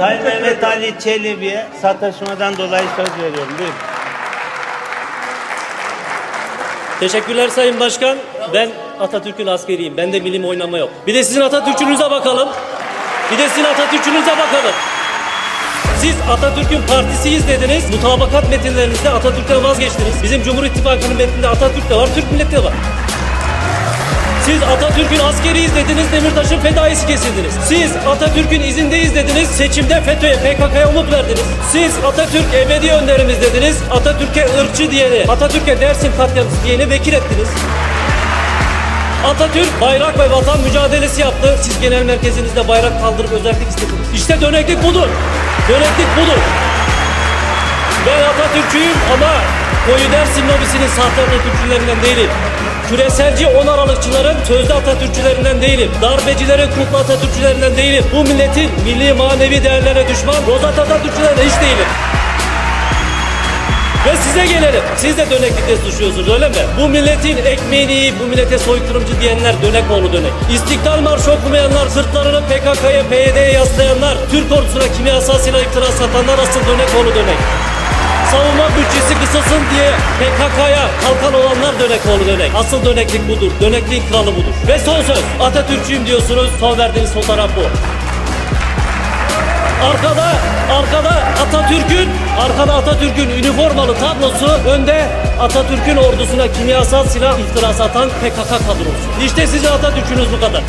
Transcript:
Sayın Mehmet Ali Çelebi'ye sataşmadan dolayı söz veriyorum. Buyurun. Teşekkürler Sayın Başkan. Ben Atatürk'ün askeriyim. Bende milim oynama yok. Bir de sizin Atatürk'ünüze bakalım. Bir de sizin Atatürk'ünüze bakalım. Siz Atatürk'ün partisiyiz dediniz. Mutabakat metinlerinizde Atatürk'ten vazgeçtiniz. Bizim Cumhur İttifakı'nın metninde Atatürk de var, Türk milleti de var. Siz Atatürk'ün askeriyiz dediniz, Demirtaş'ın fedaisi kesildiniz. Siz Atatürk'ün izindeyiz dediniz, seçimde FETÖ'ye, PKK'ya umut verdiniz. Siz Atatürk ebedi önderimiz dediniz, Atatürk'e ırkçı diyeni, Atatürk'e Dersim katliamcısı diyeni vekil ettiniz. Atatürk bayrak ve vatan mücadelesi yaptı. Siz genel merkezinizde bayrak kaldırıp özellik istediniz. İşte döneklik budur. Döneklik budur. Ben Atatürkçüyüm ama koyu Dersim lobisinin sahte Atatürkçülerinden değilim. Küreselci on Aralıkçıların sözde Atatürkçülerinden değilim. Darbecilerin kukla Atatürkçülerinden değilim. Bu milletin milli manevi değerlere düşman Rozat Atatürkçülerinden hiç değilim. Ve size gelelim. Siz de döneklikle suçluyorsunuz öyle mi? Bu milletin ekmeğini yiyip bu millete soykırımcı diyenler dönek oğlu dönek. İstiklal Marşı okumayanlar, sırtlarını PKK'ya, PYD'ye yaslayanlar, Türk ordusuna kimyasal silah iftira satanlar asıl dönek oğlu dönek. Savunma bütçesi kısasın diye PKK'ya kalkan olanlar dönek oğlu dönek. Asıl döneklik budur. Dönekliğin kralı budur. Ve son söz. Atatürkçüyüm diyorsunuz. Son verdiğiniz fotoğraf bu. Arkada, arkada Atatürk'ün, arkada Atatürk'ün üniformalı tablosu, önde Atatürk'ün ordusuna kimyasal silah iftirası atan PKK kadrosu. İşte sizin Atatürk'ünüz bu kadar.